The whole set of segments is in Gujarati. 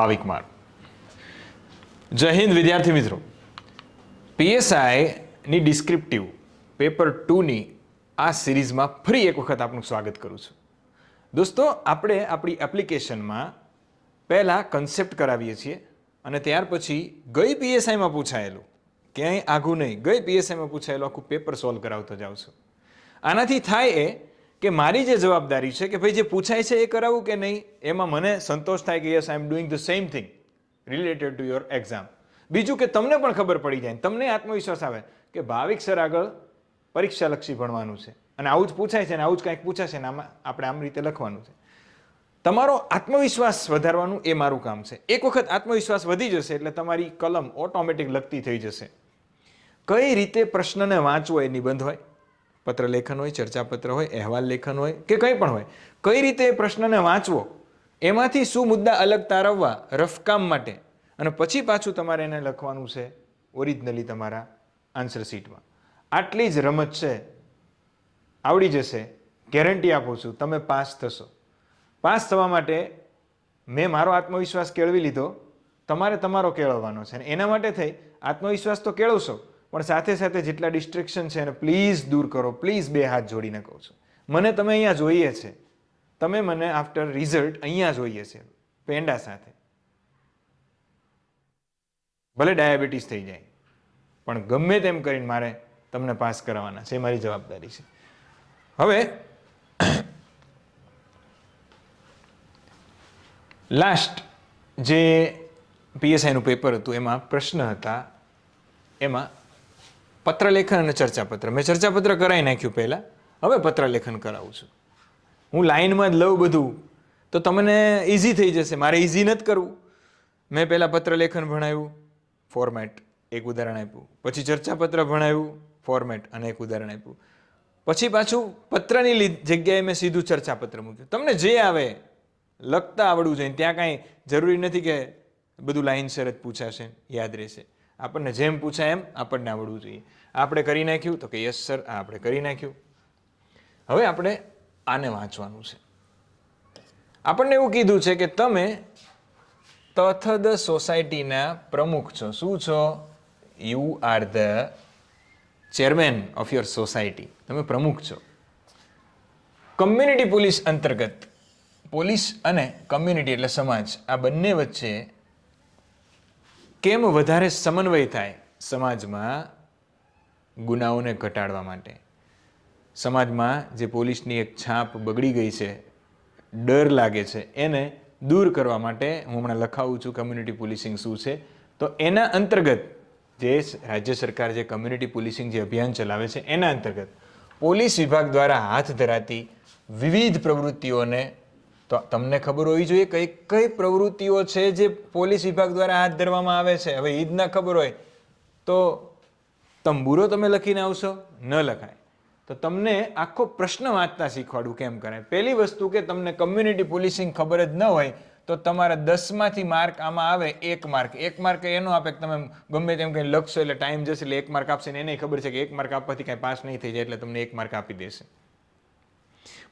ભાવિક માર. જય હિન્દ, વિદ્યાર્થી મિત્રો. પીએસઆઈની ડિસ્ક્રિપ્ટિવ પેપર ટુની આ સિરીઝમાં ફરી એક વખત આપનું સ્વાગત કરું છું. દોસ્તો, આપણે આપણી એપ્લિકેશનમાં પહેલાં કન્સેપ્ટ કરાવીએ છીએ અને ત્યાર પછી ગઈ પીએસઆઈમાં પૂછાયેલું, ક્યાંય આઘું નહીં, ગઈ પીએસઆઈમાં પૂછાયેલું આખું પેપર સોલ્વ કરાવતો જાઉં છું. આનાથી થાય એ કે મારી જે જવાબદારી છે કે ભાઈ જે પૂછાય છે એ કરાવવું કે નહીં, એમાં મને સંતોષ થાય કે yes I am doing the same thing related to your exam બીજું કે તમને પણ ખબર પડી જાય તમને આત્મવિશ્વાસ આવે કે ભાવિક સર આગળ પરીક્ષાલક્ષી ભણવાનું છે. અને આવું જ પૂછાય છે અને આવું જ કાંઈક પૂછાશે ને આમાં આપણે આમ રીતે લખવાનું છે. તમારો આત્મવિશ્વાસ વધારવાનું એ મારું કામ છે. એક વખત આત્મવિશ્વાસ વધી જશે એટલે તમારી કલમ ઓટોમેટિક લખતી થઈ જશે. કઈ રીતે પ્રશ્નને વાંચવો એ નિબંધ હોય? પત્ર લેખન હોય, ચર્ચાપત્ર હોય અહેવાલ લેખન હોય કે કંઈ પણ હોય, કઈ રીતે એ પ્રશ્નને વાંચવો, એમાંથી શું મુદ્દા અલગ તારવવા રફકામ માટે? અને પછી પાછું તમારે એને લખવાનું છે ઓરિજિનલી તમારા આન્સર શીટમાં. આટલી જ રમત છે, આવડી જશે, ગેરંટી આપું છું, તમે પાસ થશો. પાસ થવા માટે મેં મારો આત્મવિશ્વાસ કેળવી લીધો, તમારે તમારો કેળવવાનો છે. અને એના માટે થઈ, આત્મવિશ્વાસ તો કેળવશો. પણ સાથે સાથે જેટલા ડિસ્ટ્રેક્શન છે એને પ્લીઝ દૂર કરો પ્લીઝ બે હાથ જોડીને કહું છું. મને તમે અહીંયા જોઈએ છે. તમે મને આફ્ટર રિઝલ્ટ અહીંયા જોઈએ છે. પેંડા સાથે. ભલે ડાયાબિટીસ થઈ જાય, પણ ગમે તેમ કરીને મારે તમને પાસ કરાવવાના છે. એ મારી જવાબદારી છે. હવે લાસ્ટ જે પીએસઆઈનું પેપર હતું, એમાં પ્રશ્ન હતા. એમાં પત્રલેખન અને ચર્ચાપત્ર. મેં ચર્ચાપત્ર કરાવી નાખ્યું પહેલાં. હવે પત્રલેખન કરાવું છું. હું લાઈનમાં જ લઉં બધું. તો તમને ઇઝી થઈ જશે. મારે ઇઝી નથી કરવું. મેં પહેલાં પત્રલેખન ભણાવ્યું ફોર્મેટ એક ઉદાહરણ આપ્યું. પછી ચર્ચાપત્ર ભણાવ્યું ફોર્મેટ અને એક ઉદાહરણ આપ્યું. પછી પાછું પત્રની જગ્યાએ મેં સીધું ચર્ચાપત્ર મૂક્યું. તમને જે આવે, લખતા આવડવું જોઈએ. ત્યાં કાંઈ જરૂરી નથી કે બધું લાઇન સરત પૂછાશે, યાદ રહેશે. આપણને જેમ પૂછાય એમ આપણને આવડવું જોઈએ. આપણે કરી નાખ્યું તો કે યસ સર આ આપણે કરી નાખ્યું. હવે આપણે આને વાંચવાનું છે. આપણને એવું કીધું છે કે તમે તથદ સોસાયટીના પ્રમુખ છો. શું છો? You are the chairman of your society તમે પ્રમુખ છો. કમ્યુનિટી પોલીસ અંતર્ગત, પોલીસ અને કમ્યુનિટી એટલે સમાજ, આ બંને વચ્ચે કેમ વધારે સમન્વય થાય સમાજમાં ગુનાઓને ઘટાડવા માટે? સમાજમાં જે પોલીસની એક છાપ બગડી ગઈ છે, ડર લાગે છે, એને દૂર કરવા માટે હું હમણાં લખાવું છું કમ્યુનિટી પોલીસિંગ શું છે. તો એના અંતર્ગત જે રાજ્ય સરકાર જે કમ્યુનિટી પોલીસિંગ જે અભિયાન ચલાવે છે, એના અંતર્ગત પોલીસ વિભાગ દ્વારા હાથ ધરાતી વિવિધ પ્રવૃત્તિઓને તો તમને ખબર હોવી જોઈએ કઈ કઈ પ્રવૃત્તિઓ છે જે પોલીસ વિભાગ દ્વારા હાથ ધરવામાં આવે છે. હવે ઈદના ખબર હોય તો તંબુરો તમે લખીને આવશો? ન લખાય. તો તમને આખો પ્રશ્ન વાંચતા શીખવાડું કેમ કરાય પહેલી વસ્તુ કે તમને કમ્યુનિટી પોલીસિંગ ખબર જ ન હોય તો તમારા દસમાંથી માર્ક આમાં આવે એક માર્ક. એક માર્ક એનો આપે તમે ગમે તેમ કંઈ લખશો એટલે ટાઈમ જશે એટલે એક માર્ક આપશે ને એને ખબર છે કે એક માર્ક આપવાથી કાંઈ પાસ નહીં થઈ જાય એટલે તમને એક માર્ક આપી દેશે.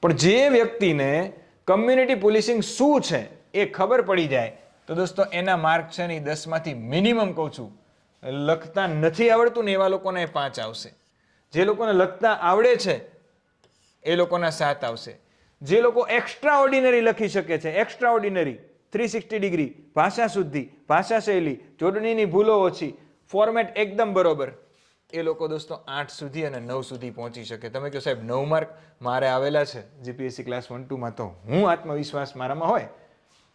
પણ જે વ્યક્તિને કમ્યુનિટી પોલીસિંગ શું છે એ ખબર પડી જાય. તો દોસ્તો, એના માર્ક છે ને દસમાંથી મિનિમમ કહું છું. લખતા નથી આવડતું ને એવા લોકોને પાંચ આવશે. જે લોકોને લખતા આવડે છે, એ લોકોના સાત આવશે. જે લોકો એક્સ્ટ્રા ઓર્ડિનરી લખી શકે છે extra ordinary three sixty degree ભાષા શુદ્ધિ, ભાષા શૈલી, જોડણીની ભૂલો ઓછી ફોર્મેટ એકદમ બરોબર. એ લોકો દોસ્તો આઠ સુધી અને નવ સુધી પહોંચી શકે. તમે કહો સાહેબ, નવ માર્ક મારે આવેલા છે જીપીએસસી ક્લાસ વન ટુમાં તો હું આત્મવિશ્વાસ મારામાં હોય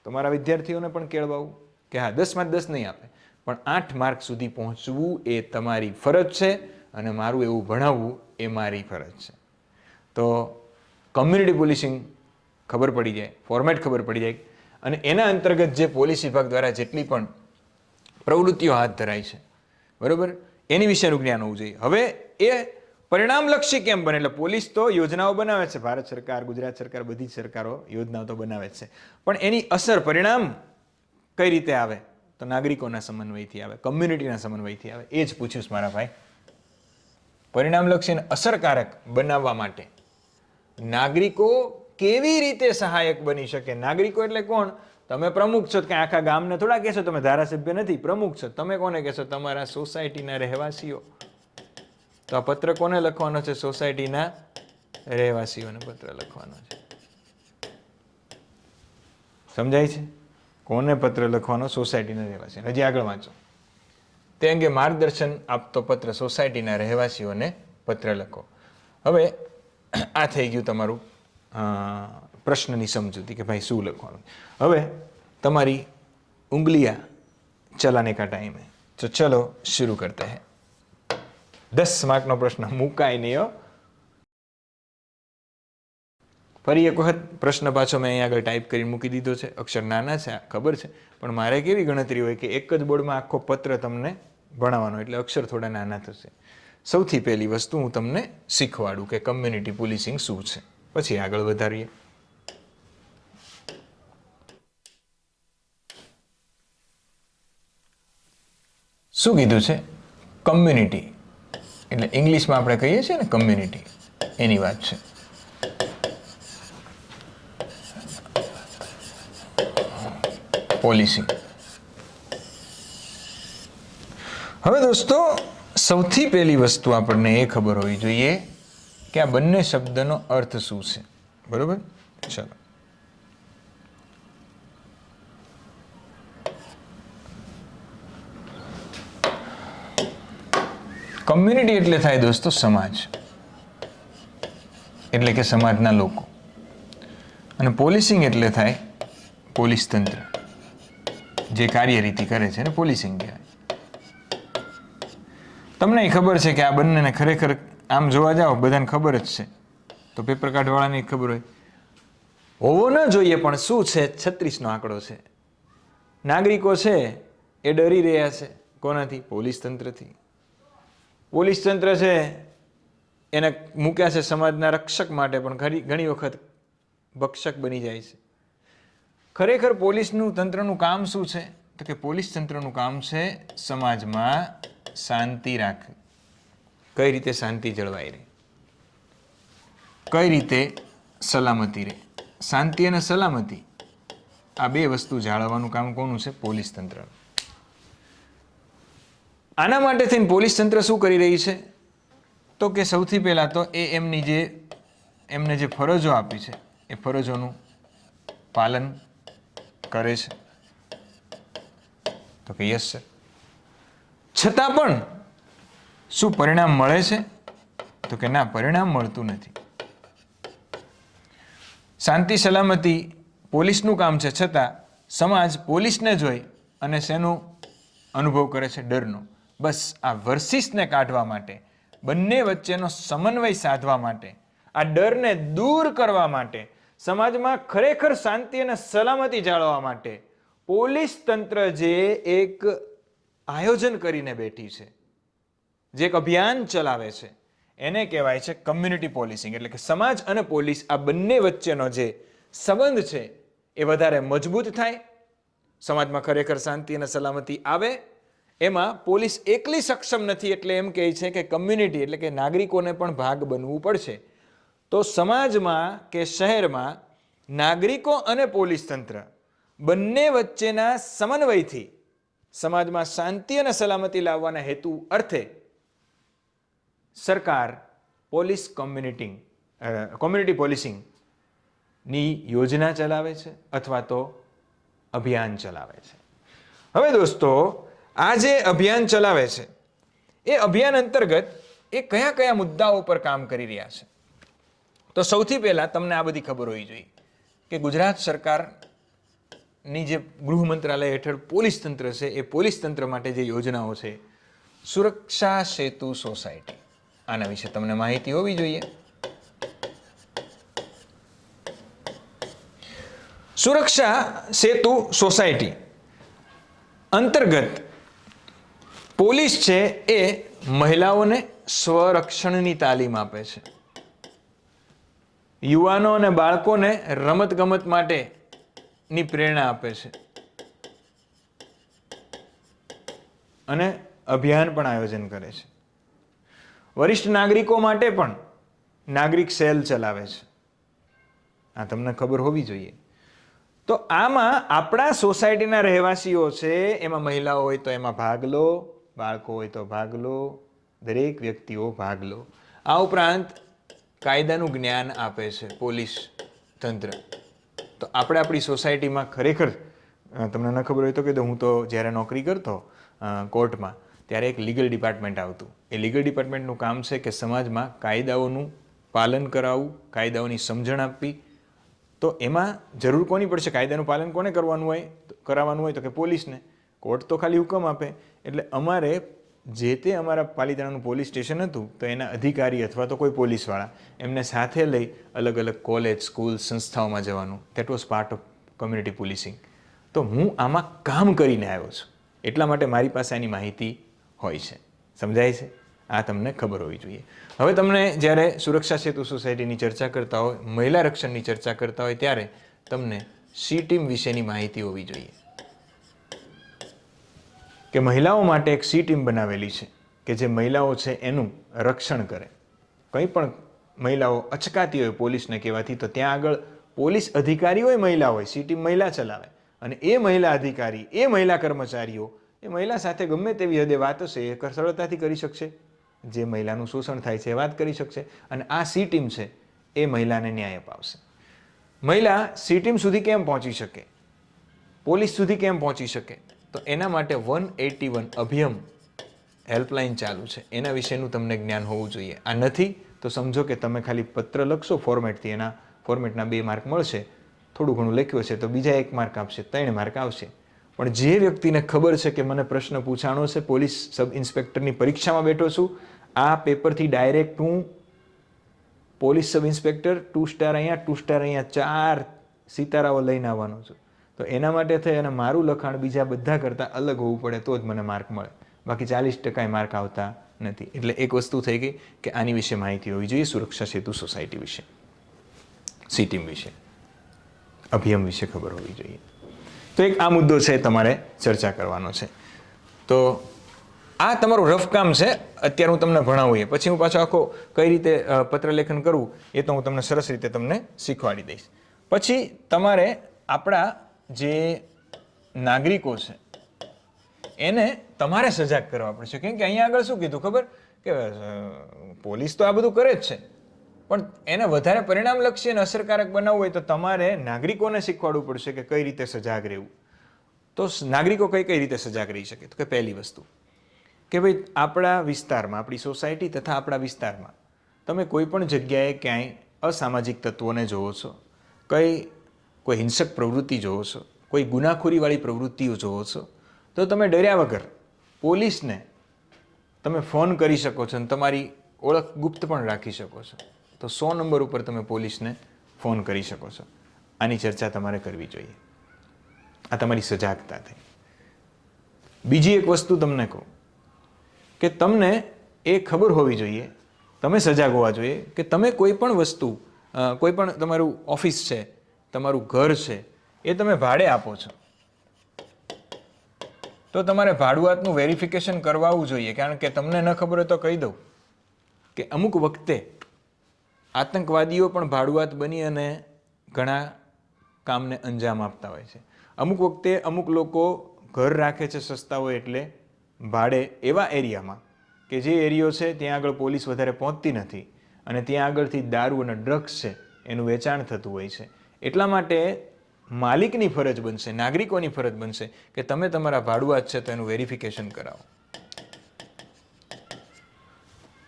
તો મારા વિદ્યાર્થીઓને પણ કેળવાવું કે હા, દસમાં દસ નહીં આપે. પણ આઠ માર્ક સુધી પહોંચવું એ તમારી ફરજ છે અને મારું એવું ભણાવવું એ મારી ફરજ છે. તો કમ્યુનિટી પોલીસિંગ ખબર પડી જાય ફોર્મેટ ખબર પડી જાય અને એના અંતર્ગત જે પોલીસ વિભાગ દ્વારા જેટલી પણ પ્રવૃત્તિઓ હાથ ધરાય છે, બરોબર? એની વિશેનું જ્ઞાન હોવું જોઈએ. હવે એ પરિણામલક્ષી કેમ બને? એટલે પોલીસ તો યોજનાઓ બનાવે છે. ભારત સરકાર, ગુજરાત સરકાર, બધી સરકારો યોજનાઓ તો બનાવે છે. પણ એની અસર પરિણામ કઈ રીતે આવે? તો નાગરિકોના સમન્વયથી આવે કમ્યુનિટીના સમન્વયથી આવે. એ જ પૂછ્યું મારા ભાઈ. પરિણામલક્ષીને અસરકારક બનાવવા માટે નાગરિકો કેવી રીતે સહાયક બની શકે? નાગરિકો એટલે કોણ? તમે પ્રમુખ છો કે આખા ગામને થોડા કહેશો, તમે ધારાસભ્ય નથી, પ્રમુખ છો. તમે કોને કહેશો? તમારા સોસાયટીના રહેવાસીઓ. તો આ પત્ર કોને લખવાનો છે? સોસાયટીના રહેવાસીઓને પત્ર લખવાનો છે. સમજાય છે? કોને પત્ર લખવાનો? સોસાયટીના રહેવાસી હજી આગળ વાંચો. તે અંગે માર્ગદર્શન આપતો પત્ર સોસાયટીના રહેવાસીઓને પત્ર લખો. હવે આ થઈ ગયું તમારું પ્રશ્નની સમજૂતી કે ભાઈ શું લખવાનું? હવે તમારી ઉંગલિયા ચલાને કા ટાઈમે તો ચલો શરૂ કરતા હે. દસ માર્કનો પ્રશ્ન મુકાય નહીં ફરી એક વખત પ્રશ્ન પાછો મેં અહીં આગળ ટાઈપ કરી મૂકી દીધો છે. અક્ષર નાના છે ખબર છે. પણ મારે કેવી ગણતરી હોય કે એક જ બોર્ડમાં આખો પત્ર તમને ભણાવવાનો, એટલે અક્ષર થોડા નાના થશે. સૌથી પહેલી વસ્તુ હું તમને શીખવાડું કે કમ્યુનિટી પોલીસિંગ શું છે. પછી આગળ વધારીએ. શું કીધું છે? કમ્યુનિટી એટલે ઇંગ્લિશમાં આપણે કહીએ છીએ ને કમ્યુનિટી એની વાત છે. પોલિસી હવે દોસ્તો, સૌથી પહેલી વસ્તુ આપણને એ ખબર હોવી જોઈએ કે આ બંને શબ્દનો અર્થ શું છે? બરોબર? ચલો. કમ્યુનિટી એટલે થાય દોસ્તો સમાજ. એટલે કે સમાજના લોકો. અને પોલીસિંગ એટલે થાય પોલીસ તંત્ર. જે કાર્યરીતિ કરે છે ને પોલીસિંગ કહેવાય. તમને ખબર છે કે આ બંનેને ખરેખર આમ જોવા જાઓ બધાને ખબર જ છે. તો પેપર કાઢવાળાને ખબર હોય. હોવો ન જોઈએ પણ શું છે? છત્રીસનો આંકડો છે. નાગરિકો છે એ ડરી રહ્યા છે. કોનાથી? પોલીસ તંત્રથી. પોલીસ તંત્ર છે, એને મૂક્યા છે સમાજના રક્ષક માટે, પણ ઘણી ઘણી વખત ભક્ષક બની જાય છે. ખરેખર પોલીસનું તંત્રનું કામ શું છે? તો કે પોલીસ તંત્રનું કામ છે સમાજમાં શાંતિ રાખવી. કઈ રીતે શાંતિ જળવાઈ રહે? કઈ રીતે સલામતી રહે? શાંતિ અને સલામતી આ બે વસ્તુ જાળવવાનું કામ કોનું છે? પોલીસ તંત્રનું. આના માટે થઈને પોલીસ તંત્ર શું કરી રહી છે? તો કે સૌથી પહેલાં તો એ એમની જે, એમને જે ફરજો આપી છે, એ ફરજોનું પાલન કરે છે. તો કે યસ, સર. છતાં પણ શું પરિણામ મળે છે? તો કે ના, પરિણામ મળતું નથી. શાંતિ, સલામતી પોલીસનું કામ છે. છતાં સમાજ પોલીસને જોઈ અને શેનું અનુભવ કરે છે? ડરનો. બસ આ વર્સિસને કાઢવા માટે, બંને વચ્ચેનો સમન્વય સાધવા માટે, આ ડરને દૂર કરવા માટે, સમાજમાં ખરેખર શાંતિ અને સલામતી જાળવવા માટે પોલીસ તંત્ર જે એક આયોજન કરીને બેઠી છે, જે એક અભિયાન ચલાવે છે, એને કહેવાય છે કમ્યુનિટી પોલીસિંગ એટલે કે સમાજ અને પોલીસ આ બંને વચ્ચેનો જે સંબંધ છે એ વધારે મજબૂત થાય, સમાજમાં ખરેખર શાંતિ અને સલામતી આવે એમાં પોલીસ એકલી સક્ષમ નથી એટલે એમ કહે છે કે કમ્યુનિટી એટલે કે નાગરિકોને પણ ભાગ બનવું પડશે. તો સમાજમાં કે શહેરમાં નાગરિકો અને પોલીસ તંત્ર બંને વચ્ચેના સમન્વયથી સમાજમાં શાંતિ અને સલામતી લાવવાના હેતુ અર્થે સરકાર પોલીસ કોમ્યુનિટિંગ કોમ્યુનિટી પોલીસિંગની યોજના ચલાવે છે અથવા તો અભિયાન ચલાવે છે. હવે દોસ્તો આ જે અભિયાન ચલાવે છે, એ અભિયાન અંતર્ગત એ કયા કયા મુદ્દાઓ પર કામ કરી રહ્યા છે? તો સૌથી પહેલાં તમને આ બધી ખબર હોવી જોઈએ કે ગુજરાત સરકારની જે ગૃહ મંત્રાલય હેઠળ પોલીસ તંત્ર છે, એ પોલીસ તંત્ર માટે જે યોજનાઓ છે, સુરક્ષા સેતુ સોસાયટી, આના વિશે તમને માહિતી હોવી જોઈએ. સુરક્ષા સેતુ સોસાયટી અંતર્ગત પોલીસ છે એ મહિલાઓને સ્વરક્ષણની તાલીમ આપે છે. યુવાનો અને બાળકોને રમતગમત માટેની પ્રેરણા આપે છે. અને અભિયાન પણ આયોજન કરે છે. વરિષ્ઠ નાગરિકો માટે પણ નાગરિક સેલ ચલાવે છે. આ તમને ખબર હોવી જોઈએ. તો આમાં આપણા સોસાયટીના રહેવાસીઓ છે, એમાં મહિલાઓ હોય તો એમાં ભાગ લો. બાળકો હોય તો ભાગ લો, દરેક વ્યક્તિઓ ભાગ લો. આ ઉપરાંત કાયદાનું જ્ઞાન આપે છે પોલીસ તંત્ર. તો આપણે આપણી સોસાયટીમાં ખરેખર તમને ન ખબર હોય તો કે હું તો જ્યારે નોકરી કરતો કોર્ટમાં, ત્યારે એક લીગલ ડિપાર્ટમેન્ટ આવતું. એ લીગલ ડિપાર્ટમેન્ટનું કામ છે કે સમાજમાં કાયદાઓનું પાલન કરાવવું, કાયદાઓની સમજણ આપવી. તો એમાં જરૂર કોની પડશે? કાયદાનું પાલન કોને કરવાનું હોય? કરાવવાનું હોય તો કે પોલીસને. કોર્ટ તો ખાલી હુકમ આપે. એટલે અમારે જે તે અમારા પાલિતાણાનું પોલીસ સ્ટેશન હતું, તો એના અધિકારી અથવા તો કોઈ પોલીસવાળા એમને સાથે લઈ અલગ અલગ કોલેજ, સ્કૂલ, સંસ્થાઓમાં જવાનું. That was part of community policing તો હું આમાં કામ કરીને આવ્યો છું. એટલા માટે મારી પાસે આની માહિતી હોય છે. સમજાય છે? આ તમને ખબર હોવી જોઈએ. હવે તમને જ્યારે સુરક્ષા સેતુ સોસાયટીની ચર્ચા કરતા હોય, મહિલા રક્ષણની ચર્ચા કરતા હોય ત્યારે તમને સી ટીમ વિશેની માહિતી હોવી જોઈએ. કે મહિલાઓ માટે એક સી ટીમ બનાવેલી છે કે જે મહિલાઓ છે એનું રક્ષણ કરે. કંઈ પણ મહિલાઓ અચકાતી હોય પોલીસને કહેવાથી, તો ત્યાં આગળ પોલીસ અધિકારી હોય મહિલા હોય, સી ટીમ મહિલા ચલાવે. અને એ મહિલા અધિકારી, એ મહિલા કર્મચારીઓ, એ મહિલા સાથે ગમે તેવી હદે વાત હશે, એ સરળતાથી કરી શકશે. જે મહિલાનું શોષણ થાય છે એ વાત કરી શકશે અને આ સી ટીમ છે એ મહિલાને ન્યાય અપાવશે. મહિલા સી ટીમ સુધી કેમ પહોંચી શકે? પોલીસ સુધી કેમ પહોંચી શકે? તો એના માટે one eighty one Abhayam helpline ચાલુ છે. એના વિશેનું તમને જ્ઞાન હોવું જોઈએ. આ નથી તો સમજો કે તમે ખાલી પત્ર લખશો ફોર્મેટથી એના ફોર્મેટના બે માર્ક મળશે. થોડું ઘણું લખ્યું હશે તો બીજા એક માર્ક આપશે, ત્રણ માર્ક આવશે. પણ જે વ્યક્તિને ખબર છે કે મને પ્રશ્ન પૂછાણો છે, પોલીસ સબ ઇન્સ્પેક્ટરની પરીક્ષામાં બેઠો છું, આ પેપરથી ડાયરેક્ટ હું police sub inspector, two star અહીંયા, ટુ સ્ટાર અહીંયા, ચાર સિતારાઓ લઈને આવવાનો છું. તો એના માટે થઈ અને મારું લખાણ બીજા બધા કરતાં અલગ હોવું પડે તો જ મને માર્ક મળે. બાકી ચાલીસ ટકા માર્ક આવતા નથી. એટલે એક વસ્તુ થઈ ગઈ કે આની વિશે માહિતી હોવી જોઈએ સુરક્ષા સેતુ સોસાયટી વિશે. સી ટીમ વિશે. અભિયમ વિશે ખબર હોવી જોઈએ. તો એક આ મુદ્દો છે તમારે ચર્ચા કરવાનો છે. તો આ તમારું રફ કામ છે. અત્યારે હું તમને ભણાવું એ. પછી હું પાછો આખો કઈ રીતે પત્રલેખન કરવું એ તો હું તમને સરસ રીતે તમને શીખવાડી દઈશ. પછી તમારે આપણા જે નાગરિકો છે, એને તમારે સજાગ કરવા પડશે. કેમ કે અહીંયા આગળ શું કીધું ખબર? કે પોલીસ તો આ બધું કરે જ છે. પણ એને વધારે પરિણામલક્ષી અને અસરકારક બનાવવું હોય તો તમારે નાગરિકોને શીખવાડવું પડશે કે કઈ રીતે સજાગ રહેવું. તો નાગરિકો કઈ કઈ રીતે સજાગ રહી શકે? તો કે પહેલી વસ્તુ, કે ભાઈ, આપણા વિસ્તારમાં, આપણી સોસાયટી તથા આપણા વિસ્તારમાં તમે કોઈ પણ જગ્યાએ ક્યાંય અસામાજિક તત્વોને જોવો છો, કઈ કોઈ હિંસક પ્રવૃત્તિ જોવો છો, કોઈ ગુનાખોરીવાળી પ્રવૃત્તિઓ જોવો છો, તો તમે ડર્યા વગર પોલીસને તમે ફોન કરી શકો છો અને તમારી ઓળખ ગુપ્ત પણ રાખી શકો છો. તો સો નંબર ઉપર તમે પોલીસને ફોન કરી શકો છો. આની ચર્ચા તમારે કરવી જોઈએ. આ તમારી સજાગતા થઈ. બીજી એક વસ્તુ તમને કહું, કે તમને એ ખબર હોવી જોઈએ, તમે સજાગ હોવા જોઈએ કે તમે કોઈ પણ વસ્તુ કોઈ પણ તમારું ઓફિસ છે તમારું ઘર છે, એ તમે ભાડે આપો છો. તો તમારે ભાડુઆતનું વેરિફિકેશન કરવાવું જોઈએ, કારણ કે તમને ન ખબર હોય તો કહી દઉં કે અમુક વખતે આતંકવાદીઓ પણ ભાડુઆત બની અને ઘણા કામને અંજામ આપતા હોય છે. અમુક વખતે અમુક લોકો ઘર રાખે છે સસ્તા હોય એટલે ભાડે એવા એરિયામાં કે જે એરિયો છે ત્યાં આગળ પોલીસ વધારે પહોંચતી નથી અને ત્યાં આગળથી દારૂ અને ડ્રગ્સ છે, એનું વેચાણ થતું હોય છે. એટલા માટે માલિકની ફરજ બનશે, નાગરિકોની ફરજ બનશે કે તમે તમારા ભાડુઆત છે તો એનું વેરિફિકેશન કરાવો.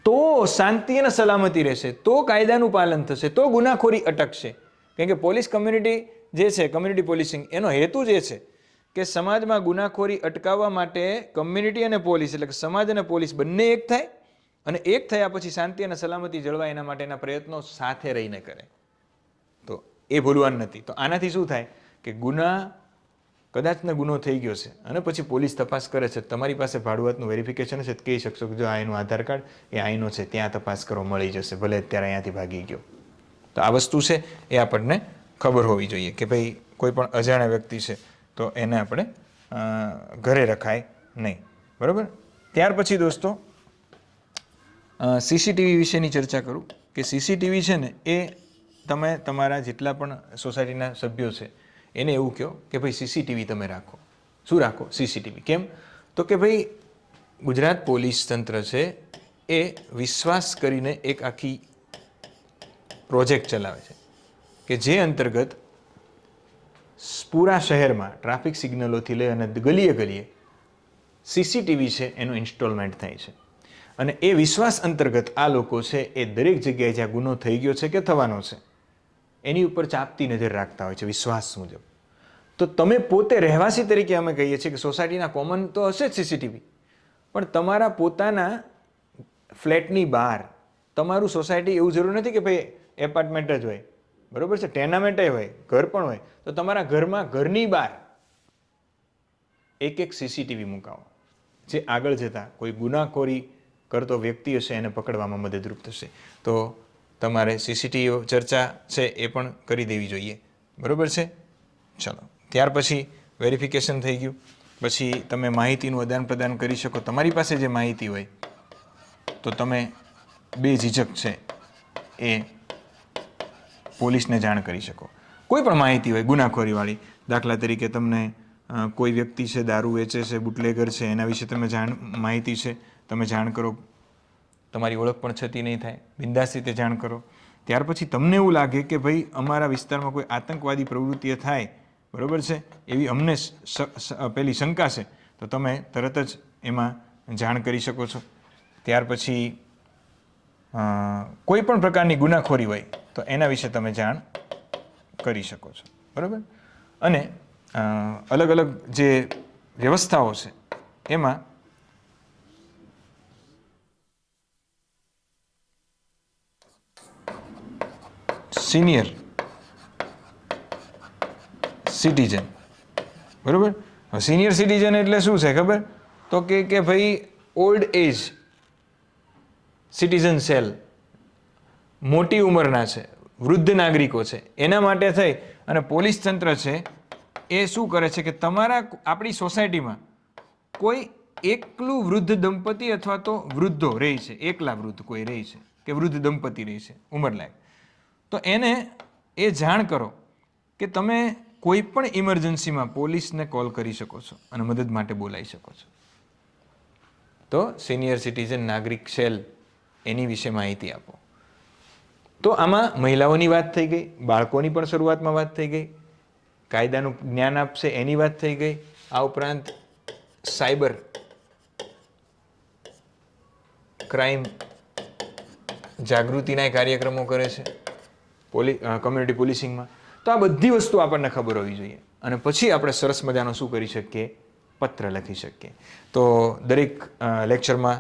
તો શાંતિ અને સલામતી રહેશે, તો કાયદાનું પાલન થશે, તો ગુનાખોરી અટકશે. કેમ કે પોલીસ કમ્યુનિટી જે છે કમ્યુનિટી પોલીસિંગ એનો હેતુ જે છે કે સમાજમાં ગુનાખોરી અટકાવવા માટે કમ્યુનિટી અને પોલીસ, એટલે કે સમાજ અને પોલીસ બંને એક થાય અને એક થયા પછી શાંતિ અને સલામતી જળવાય એના માટેના પ્રયત્નો સાથે રહીને કરે. એ ભૂલવાનું નથી. તો આનાથી શું થાય કે ગુના કદાચને ગુનો થઈ ગયો છે અને પછી પોલીસ તપાસ કરે છે. તમારી પાસે ભાડુઆતનું વેરિફિકેશન છે કહી શકશો કે જો આ એનું આધાર કાર્ડ એ આઈનો છે, ત્યાં તપાસ કરો મળી જશે, ભલે અત્યારે અહીંયાથી ભાગી ગયો. તો આ વસ્તુ છે એ આપણને ખબર હોવી જોઈએ કે ભાઈ કોઈ પણ અજાણ્યા વ્યક્તિ છે તો એને આપણે ઘરે રખાય નહીં. બરાબર? ત્યાર પછી દોસ્તો સીસીટીવી વિશેની ચર્ચા કરું કે સીસીટીવી છે ને એ તમે તમારા જેટલા પણ સોસાયટીના સભ્યો છે, એને એવું કહો કે ભાઈ સીસીટીવી તમે રાખો. શું રાખો? સીસીટીવી કેમ? તો કે ભાઈ ગુજરાત પોલીસ તંત્ર છે, એ વિશ્વાસ કરીને એક આખી પ્રોજેક્ટ ચલાવે છે કે જે અંતર્ગત પૂરા શહેરમાં ટ્રાફિક સિગ્નલોથી લઈ અને ગલીએ ગલીએ સીસીટીવી છે, એનું ઇન્સ્ટોલમેન્ટ થાય છે. અને એ વિશ્વાસ અંતર્ગત આ લોકો છે, એ દરેક જગ્યાએ જ્યાં ગુનો થઈ ગયો છે કે થવાનો છે એની ઉપર ચાપતી નજર રાખતા હોય છે, વિશ્વાસ મુજબ. તો તમે પોતે રહેવાસી તરીકે અમે કહીએ છીએ કે સોસાયટીના કોમન તો હશે જ સીસીટીવી. પણ તમારા પોતાના ફ્લેટની બહાર તમારું સોસાયટી એવું જરૂર નથી કે ભાઈ એપાર્ટમેન્ટ જ હોય. બરોબર છે? ટેનામેન્ટ હોય, ઘર પણ હોય. તો તમારા ઘરમાં ઘરની બહાર એક એક સીસીટીવી મુકાવો. જે આગળ જતાં કોઈ ગુનાખોરી કરતો વ્યક્તિ હશે, એને પકડવામાં મદદરૂપ થશે. તો તમારે સીસીટીવી ચર્ચા છે એ પણ કરી દેવી જોઈએ. બરાબર છે? ચલો. ત્યાર પછી વેરિફિકેશન થઈ ગયું. પછી તમે માહિતીનું આદાન પ્રદાન કરી શકો. તમારી પાસે જે માહિતી હોય, તો તમે બે ઝીઝક છે એ પોલીસને જાણ કરી શકો. કોઈ પણ માહિતી હોય, ગુનાખોરીવાળી, દાખલા તરીકે તમને કોઈ વ્યક્તિ છે, દારૂ વેચે છે, બુટલેગર છે, એના વિશે તમે જાણ, માહિતી છે, તમે જાણ કરો તમારી ઓળખ પણ છતી નહીં થાય. બિંદાસ રીતે જાણ કરો. ત્યાર પછી તમને એવું લાગે કે ભાઈ અમારા વિસ્તારમાં કોઈ આતંકવાદી પ્રવૃત્તિઓ થાય, બરાબર છે? એવી અમને પેલી શંકા છે. તો તમે તરત જ એમાં જાણ કરી શકો છો. ત્યાર પછી કોઈ પણ પ્રકારની ગુનાખોરી હોય, તો એના વિશે તમે જાણ કરી શકો છો. બરાબર? અને અલગ અલગ જે વ્યવસ્થાઓ છે, એમાં સિનિયર સિટીઝન બરાબર? સિનિયર સિટીઝન એટલે શું છે ખબર? તો કે કે ભાઈ ઓલ્ડ એજ સિટીઝન સેલ મોટી ઉંમરના છે, વૃદ્ધ નાગરિકો છે. એના માટે થઈ. અને પોલીસ તંત્ર છે, એ શું કરે છે કે તમારા આપણી સોસાયટીમાં કોઈ એકલું વૃદ્ધ દંપતી અથવા તો વૃદ્ધો રહે છે. એકલા વૃદ્ધ કોઈ રહે છે, કે વૃદ્ધ દંપતી રહે છે, ઉંમરલાયક. તો એને એ જાણ કરો કે તમે કોઈ પણ ઇમરજન્સીમાં પોલીસને કોલ કરી શકો છો અને મદદ માટે બોલાવી શકો છો. તો સિનિયર સિટીઝન, નાગરિક સેલ, એની વિશે માહિતી આપો. તો આમાં મહિલાઓની વાત થઈ ગઈ, બાળકોની પણ શરૂઆતમાં વાત થઈ ગઈ, કાયદાનું જ્ઞાન આપશે એની વાત થઈ ગઈ. આ ઉપરાંત સાયબર ક્રાઇમ જાગૃતિના કાર્યક્રમો કરે છે. પોલી કમ્યુનિટી પોલીસિંગમાં તો આ બધી વસ્તુ આપણને ખબર હોવી જોઈએ. અને પછી આપણે સરસ મજાનો શું કરી શકીએ? પત્ર લખી શકીએ. તો દરેક લેક્ચરમાં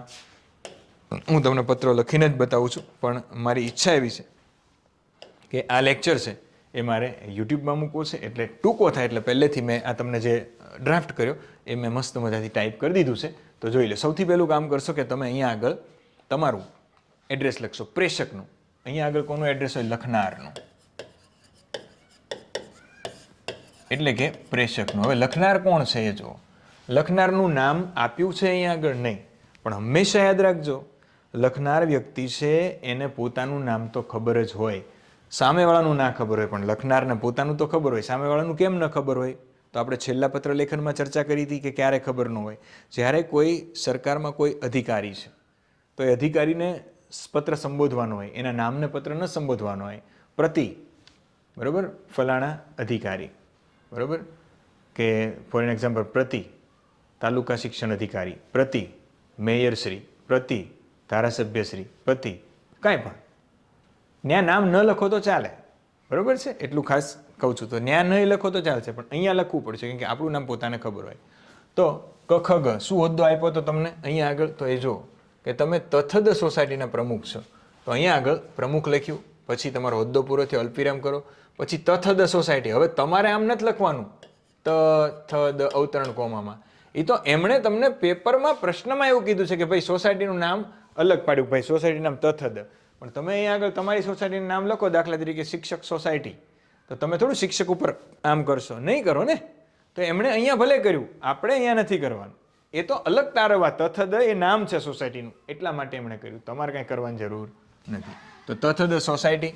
હું તમને પત્ર લખીને જ બતાવું છું. પણ મારી ઈચ્છા એવી છે કે આ લેક્ચર છે એ મારે યુટ્યુબમાં મૂકવો છે. એટલે ટૂંકો થાય એટલે પહેલેથી મેં આ તમને જે ડ્રાફ્ટ કર્યો એ મેં મસ્ત મજાથી ટાઈપ કરી દીધું છે. તો જોઈ લો, સૌથી પહેલું કામ કરશો કે તમે અહીંયા આગળ તમારું એડ્રેસ લખશો, પ્રેષકનું. અહીંયા આગળ કોનું એડ્રેસ હોય? લખનારનું. એટલે કે પ્રેષકનું. હવે લખનાર કોણ છે એ જો લખનારનું નામ આપ્યું છે અહીંયા આગળ નહીં, પણ હંમેશા યાદ રાખજો, લખનાર વ્યક્તિ છે, એને પોતાનું નામ તો ખબર જ હોય. સામેવાળાનું ના ખબર હોય, પણ લખનારને પોતાનું તો ખબર હોય. સામેવાળાનું કેમ ન ખબર હોય? તો આપણે છેલ્લા પત્ર લેખનમાં ચર્ચા કરી હતી કે ક્યારે ખબર ન હોય. જ્યારે કોઈ સરકારમાં કોઈ અધિકારી છે, તો એ અધિકારીને પત્ર સંબોધવાનો હોય, એના નામને પત્ર ન સંબોધવાનો હોય, પ્રતિ, બરાબર, ફલાણા અધિકારી, બરાબર, કે ફોર એન એક્ઝામ્પલ પ્રતિ તાલુકા શિક્ષણ અધિકારી, પ્રતિ મેયરશ્રી પ્રતિ ધારાસભ્યશ્રી, પ્રતિ કાંઈ પણ. ત્યાં નામ ન લખો તો ચાલે, બરાબર છે? એટલું ખાસ કહું છું. તો ત્યાં નહીં લખો તો ચાલશે, પણ અહીંયા લખવું પડશે, કેમ કે આપણું નામ પોતાને ખબર હોય. તો ક, ખ શું હોદ્દો આપ્યો તો તમને? અહીંયા આગળ તો એ જો કે તમે તથદ સોસાયટીના પ્રમુખ છો. તો અહીંયા આગળ પ્રમુખ લખ્યું, પછી તમારો હોદ્દો પૂરો થયો અલ્પિરામ કરો, પછી તથદ સોસાયટી. હવે તમારે આમ નથી લખવાનું. ત થ દ અવતરણ કોમામાં. એ તો એમણે તમને પેપરમાં પ્રશ્નમાં એવું કીધું છે કે ભાઈ સોસાયટીનું નામ અલગ પાડ્યું. ભાઈ સોસાયટી નામ તથદ પણ તમે અહીંયા આગળ તમારી સોસાયટીનું નામ લખો, દાખલા તરીકે શિક્ષક સોસાયટી. તો તમે થોડું શિક્ષક ઉપર આમ કરશો. નહીં કરો ને? તો એમણે અહીંયા ભલે કર્યું. આપણે અહીંયા નથી કરવાનું. એ તો અલગ તારવા તથદ એ નામ છે સોસાયટીનું એટલા માટે એમણે કર્યું. તમારે કાંઈ કરવાની જરૂર નથી. તો તથદ સોસાયટી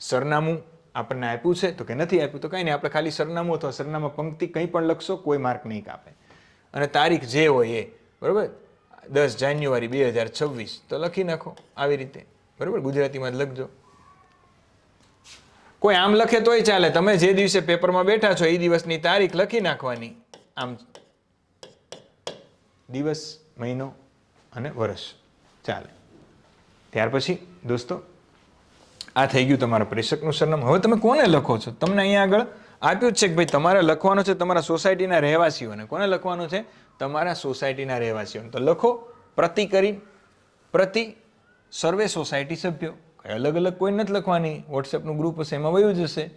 સરનામું આપણને આપ્યું છે. તો કે નથી આપ્યું? તો કંઈ નહીં. આપણે ખાલી સરનામું અથવા સરનામા પંક્તિ કંઈ પણ લખશો, કોઈ માર્ક નહીં કાપે. અને તારીખ જે હોય એ, બરાબર? દસ જાન્યુઆરી બે હજાર છવ્વીસ. તો લખી નાખો આવી રીતે. બરાબર? ગુજરાતીમાં જ લખજો. કોઈ આમ લખે તોય ચાલે. તમે જે દિવસે પેપરમાં બેઠા છો, એ દિવસની તારીખ લખી નાખવાની. આમ દિવસ, મહિનો અને વર્ષ ચાલે. ત્યાર પછી, દોસ્તો, આ થઈ ગયું તમારા પ્રેષકનું સરનામું. હવે તમે કોને લખો છો? તમને અહીંયા આગળ આપ્યું જ છે કે ભાઈ તમારે લખવાનું છે તમારા સોસાયટીના રહેવાસીઓને. કોને લખવાનું છે? તમારા સોસાયટીના રહેવાસીઓને. તો લખો, પ્રતિ કરી, પ્રતિ સર્વે સોસાયટી સભ્યો. અલગ અલગ કોઈ નથી લખવાની. વોટ્સએપનું ગ્રુપ હશે, એમાં વયું જશે.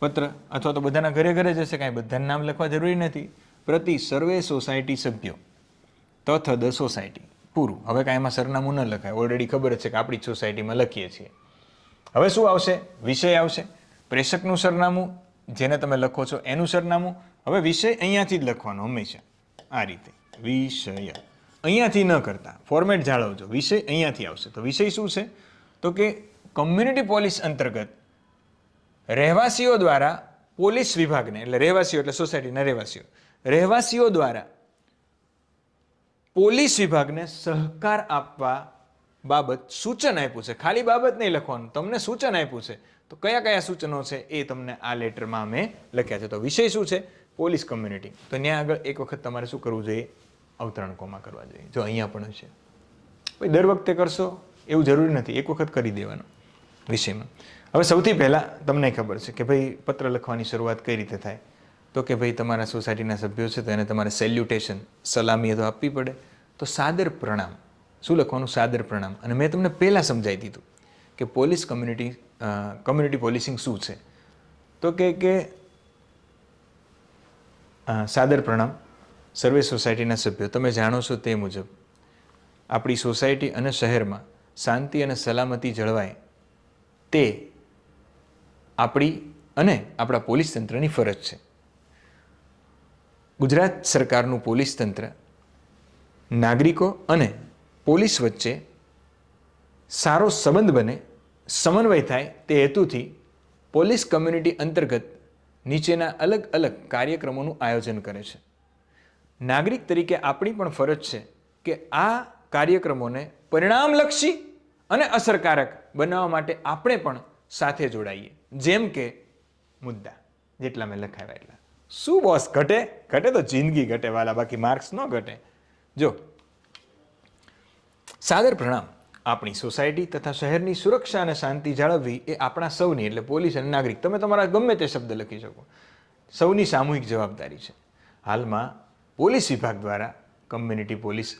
પત્ર અથવા તો બધાના ઘરે ઘરે જશે. કાંઈ બધાનું નામ લખવા જરૂરી નથી. પ્રતિ સર્વે સોસાયટી સભ્યો. તથ દ સોસાયટી. પૂરું. હવે કાંઈ એમાં સરનામું ન લખાય. ઓલરેડી ખબર છે કે આપણી સોસાયટીમાં લખીએ છીએ. હવે શું આવશે? વિષય આવશે. પ્રેષકનું સરનામું, જેને તમે લખો છો, એનું સરનામું. હવે વિષય અહીંયાથી જ લખવાનો હંમેશા. આ રીતે. વિષય. અહીંયાથી ન કરતા. ફોર્મેટ જાળવજો. વિષય અહીંયાથી આવશે. તો વિષય શું છે? તો કે કમ્યુનિટી પોલીસ અંતર્ગત રહેવાસીઓ દ્વારા પોલીસ વિભાગને, એટલે રહેવાસીઓ એટલે સોસાયટીના રહેવાસીઓ રહેવાસીઓ દ્વારા પોલીસ વિભાગને સહકાર આપવા બાબત સૂચન આપ્યું છે. ખાલી બાબત નહીં લખવાનું, તમને સૂચન આપ્યું છે. તો કયા કયા સૂચનો છે એ તમને આ લેટરમાં અમે લખ્યા છે. તો વિષય શું છે? Police community. તો ત્યાં આગળ એક વખત તમારે શું કરવું જોઈએ? અવતરણ કોમાં કરવા જોઈએ. જો અહીંયા પણ છે ભાઈ, દર વખતે કરશો? એવું જરૂરી નથી. એક વખત કરી દેવાનું વિષયમાં. હવે સૌથી પહેલાં તમને ખબર છે કે ભાઈ પત્ર લખવાની શરૂઆત કઈ રીતે થાય? તો કે ભાઈ તમારા સોસાયટીના સભ્યો છે તો એને તમારે સેલ્યુટેશન સલામી તો આપવી પડે. તો સાદર પ્રણામ. શું લખવાનું? સાદર પ્રણામ. અને મેં તમને પહેલાં સમજાવી દીધું કે પોલીસ કમ્યુનિટી કમ્યુનિટી પોલીસિંગ શું છે? તો કે કે સાદર પ્રણામ. સર્વે સોસાયટીના સભ્યો, તમે જાણો છો તે મુજબ, આપણી સોસાયટી અને શહેરમાં શાંતિ અને સલામતી જળવાય તે આપણી અને આપણા પોલીસ તંત્રની ફરજ છે. ગુજરાત સરકારનું પોલીસ તંત્ર, નાગરિકો અને પોલીસ વચ્ચે સારો સંબંધ બને, સમન્વય થાય તે હેતુથી પોલીસ કમ્યુનિટી અંતર્ગત નીચેના અલગ અલગ કાર્યક્રમોનું આયોજન કરે છે. નાગરિક તરીકે આપણી પણ ફરજ છે કે આ કાર્યક્રમોને પરિણામલક્ષી અને અસરકારક બનાવવા માટે આપણે પણ સાથે જોડાઈએ. જેમ કે મુદ્દા, જેટલા મેં લખાવ્યા એટલા. શું બોસ ઘટે? ઘટે તો જિંદગી ઘટે, વાલા બાકી માર્ક્સ ન ઘટે. જો, સાદર પ્રણામ. આપણી સોસાયટી તથા શહેરની સુરક્ષા અને શાંતિ જાળવવી એ આપણા સૌની, એટલે પોલીસ અને નાગરિક. તમે તમારા ગમે તે શબ્દ લખી શકો. સૌની સામૂહિક જવાબદારી છે. હાલમાં પોલીસ વિભાગ દ્વારા કમ્યુનિટી પોલીસ,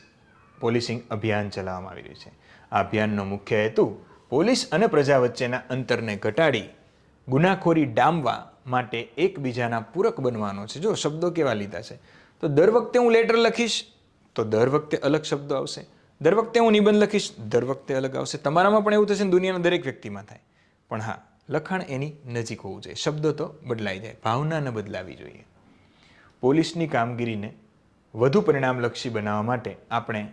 પોલીસિંગ અભિયાન ચલાવવામાં આવી રહ્યું છે. આ અભિયાનનો મુખ્ય હેતુ પોલીસ અને પ્રજા વચ્ચેના અંતરને ઘટાડી, ગુનાખોરી ડામવા માટે એકબીજાના પૂરક બનવાનો છે. જો શબ્દો કેવા લીધા છે? તો દર વખતે હું લેટર લખીશ, તો દર વખતે અલગ શબ્દો આવશે. દર વખતે હું નિબંધ લખીશ, દર વખતે અલગ આવશે. તમારામાં પણ એવું થશે દુનિયાના દરેક વ્યક્તિમાં થાય. પણ હા, લખાણ એની નજીક હોવું જોઈએ. શબ્દો તો બદલાઈ જાય. ભાવના ન બદલાવી જોઈએ. પોલીસની કામગીરીને વધુ પરિણામલક્ષી બનાવવા માટે આપણે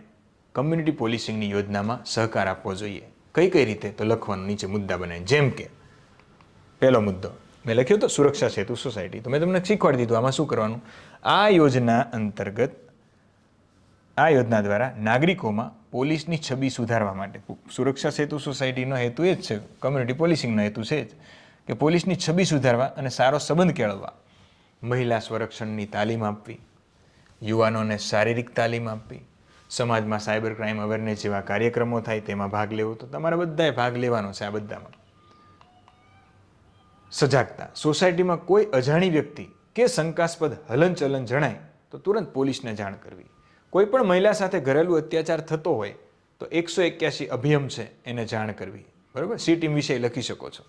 કમ્યુનિટી પોલીસિંગની યોજનામાં સહકાર આપવો જોઈએ. કઈ કઈ રીતે? તો લખવાનું નીચે મુદ્દા બને. જેમ કે, પહેલો મુદ્દો મેં લખ્યું તો સુરક્ષા સેતુ સોસાયટી. તો મેં તમને શીખવાડી દીધું આમાં શું કરવાનું? આ યોજના અંતર્ગત, આ યોજના દ્વારા નાગરિકોમાં પોલીસની છબી સુધારવા માટે. સુરક્ષા સેતુ સોસાયટીનો હેતુ એ જ છે કમ્યુનિટી પોલીસિંગનો હેતુ છે જ, કે પોલીસની છબી સુધારવા અને સારો સંબંધ કેળવવા. મહિલા સંરક્ષણની તાલીમ આપવી, યુવાનોને શારીરિક તાલીમ આપવી, સમાજમાં સાયબર ક્રાઇમ અવેરનેસ જેવા કાર્યક્રમો થાય તેમાં ભાગ લેવો. તો તમારે બધાએ ભાગ લેવાનો છે આ બધામાં. સજાગતા. સોસાયટીમાં કોઈ અજાણી વ્યક્તિ કે શંકાસ્પદ હલનચલન જણાય તો તુરંત પોલીસને જાણ કરવી. કોઈ પણ મહિલા સાથે ઘરેલું અત્યાચાર થતો હોય તો એકસો એક્યાસી અભિયમ છે એને જાણ કરવી. બરાબર? સી ટીમ વિશે લખી શકો છો.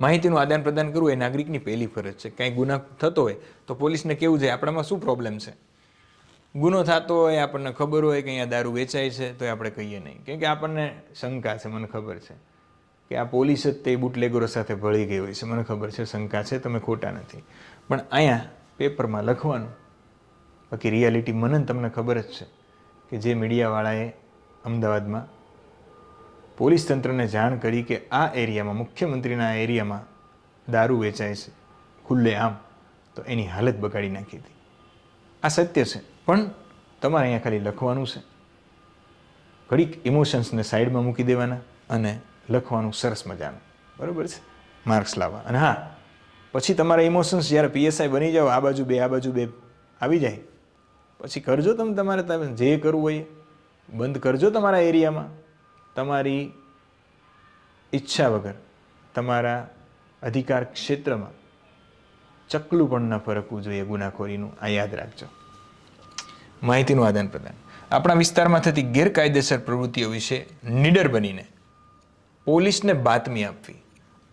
માહિતીનું આદાન પ્રદાન કરવું એ નાગરિકની પહેલી ફરજ છે. કાંઈ ગુના થતો હોય તો પોલીસને કેવું છે આપણામાં શું પ્રોબ્લેમ છે? ગુનો થતો હોય, આપણને ખબર હોય કે અહીંયા દારૂ વેચાય છે, તો આપણે કહીએ નહીં. કેમ કે આપણને શંકા છે, મને ખબર છે. કે આ પોલીસ જ તે બુટલેગરો સાથે ભળી ગઈ હોય છે. મને ખબર છે, શંકા છે, તમે ખોટા નથી. પણ અહીંયા પેપરમાં લખવાનું, બાકી રિયાલિટી મને તમને ખબર જ છે કે જે મીડિયાવાળાએ અમદાવાદમાં પોલીસ તંત્રને જાણ કરી કે આ એરિયામાં, મુખ્યમંત્રીના એરિયામાં દારૂ વેચાય છે, ખુલ્લે આમ, તો એની હાલત બગાડી નાખી હતી. આ સત્ય છે. પણ તમારે અહીંયા ખાલી લખવાનું છે. ઘડીક ઇમોશન્સને સાઈડમાં મૂકી દેવાના અને લખવાનું સરસ મજાનું. બરાબર છે? માર્ક્સ લાવવા. અને હા, પછી તમારા ઇમોશન્સ જ્યારે પીએસઆઈ બની જાઓ, આ બાજુ બે, આ બાજુ બે, આવી જાય. પછી કરજો તમે તમારે તમે જે કરવું હોય. બંધ કરજો તમારા એરિયામાં. તમારી ઈચ્છા વગર. તમારા અધિકાર ક્ષેત્રમાં. ચકલું પણ ન ફરકવું જોઈએ ગુનાખોરીનું. આ યાદ રાખજો. માહિતીનું આદાન પ્રદાન આપણા વિસ્તારમાં થતી ગેરકાયદેસર પ્રવૃત્તિઓ વિશે નિડર બનીને પોલીસને બાતમી આપવી.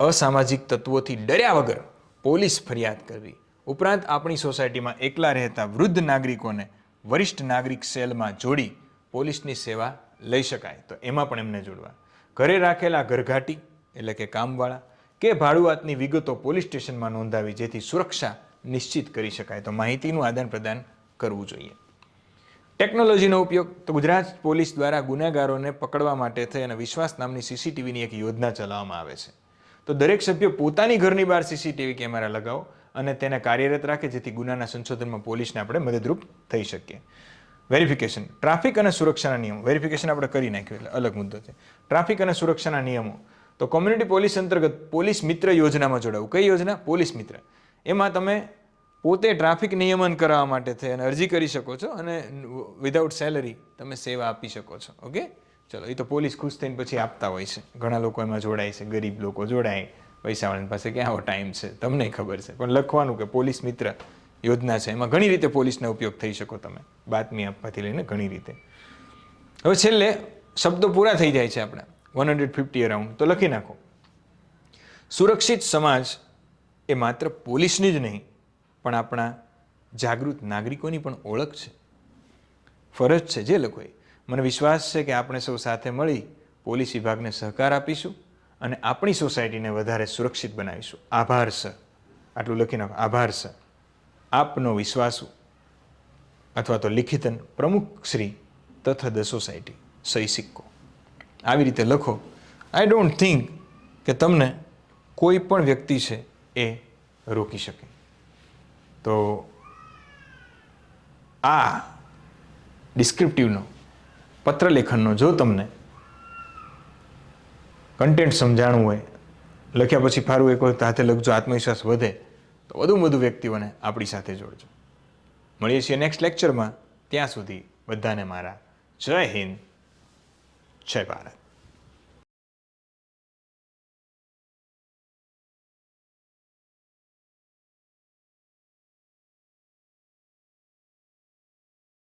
અસામાજિક તત્વોથી ડર્યા વગર પોલીસ ફરિયાદ કરવી. ઉપરાંત આપણી સોસાયટીમાં એકલા રહેતા વૃદ્ધ નાગરિકોને વરિષ્ઠ નાગરિક સેલમાં જોડી પોલીસની સેવા લઈ શકાય. તો એમાં પણ એમને જોડવા. ઘરે રાખેલા ઘરઘાટી એટલે કે કામવાળા કે ભાડુઆતની વિગતો પોલીસ સ્ટેશનમાં નોંધાવી જેથી સુરક્ષા નિશ્ચિત કરી શકાય. તો માહિતીનું આદાન પ્રદાન કરવું જોઈએ. ટેકનોલોજીનો ઉપયોગ તો ગુજરાત પોલીસ દ્વારા ગુનેગારોને પકડવા માટે થઈ અને વિશ્વાસ નામની સીસીટીવીની એક યોજના ચલાવવામાં આવે છે. તો દરેક સભ્ય પોતાની ઘરની બહાર સીસીટીવી કેમેરા લગાવો અને તેને કાર્યરત રાખે જેથી ગુનાના સંશોધનમાં પોલીસને આપણે મદદરૂપ થઈ શકીએ. વેરિફિકેશન ટ્રાફિક અને સુરક્ષાના નિયમો. વેરિફિકેશન આપણે કરી નાખ્યું એટલે અલગ મુદ્દો છે. ટ્રાફિક અને સુરક્ષાના નિયમો. તો કોમ્યુનિટી પોલીસ અંતર્ગત પોલીસ મિત્ર યોજનામાં જોડાવું. કઈ યોજના? પોલીસ મિત્ર. એમાં તમે પોતે ટ્રાફિક નિયમન કરવા માટે થઈ અને અરજી કરી શકો છો અને વિધાઉટ સેલરી તમે સેવા આપી શકો છો, ઓકે? ચલો, એ તો પોલીસ ખુશ થઈને પછી આપતા હોય છે. ઘણા લોકો એમાં જોડાય છે, ગરીબ લોકો જોડાય. પૈસાવાળાની પાસે કે આવો ટાઈમ છે? તમને ખબર છે. પણ લખવાનું કે પોલીસ મિત્ર યોજના છે. એમાં ઘણી રીતે પોલીસનો ઉપયોગ થઈ શકો તમે. બાતમી આપવાથી લઈને ઘણી રીતે. હવે છેલ્લે શબ્દો પૂરા થઈ જાય છે આપણા. One hundred fifty around. તો લખી નાખો. સુરક્ષિત સમાજ એ માત્ર પોલીસની જ નહીં પણ આપણા જાગૃત નાગરિકોની પણ ઓળખ છે. ફરજ છે જે લોકોએ. મને વિશ્વાસ છે કે આપણે સૌ સાથે મળી પોલીસ વિભાગને સહકાર આપીશું અને આપણી સોસાયટીને વધારે સુરક્ષિત બનાવીશું. આભાર, સર. આટલું લખી નાખો આભાર, સર. આપનો વિશ્વાસુ અથવા તો લિખિતન પ્રમુખ શ્રી તથા ધ સોસાયટી, સહી સિક્કો. આવી રીતે લખો. આઈ ડોન્ટ થિંક કે તમને કોઈ પણ વ્યક્તિ છે એ રોકી શકે. તો આ ડિસ્ક્રિપ્ટિવનો પત્રલેખનનો જો તમને કન્ટેન્ટ સમજાણું હોય, લખ્યા પછી ફારું એક વખત હાથે લખજો, આત્મવિશ્વાસ વધે, તો વધુ વધુ વ્યક્તિઓને આપણી સાથે જોડજો. મળીએ છીએ નેક્સ્ટ લેક્ચરમાં ત્યાં સુધી બધાને મારા જય હિન્દ, જય ભારત.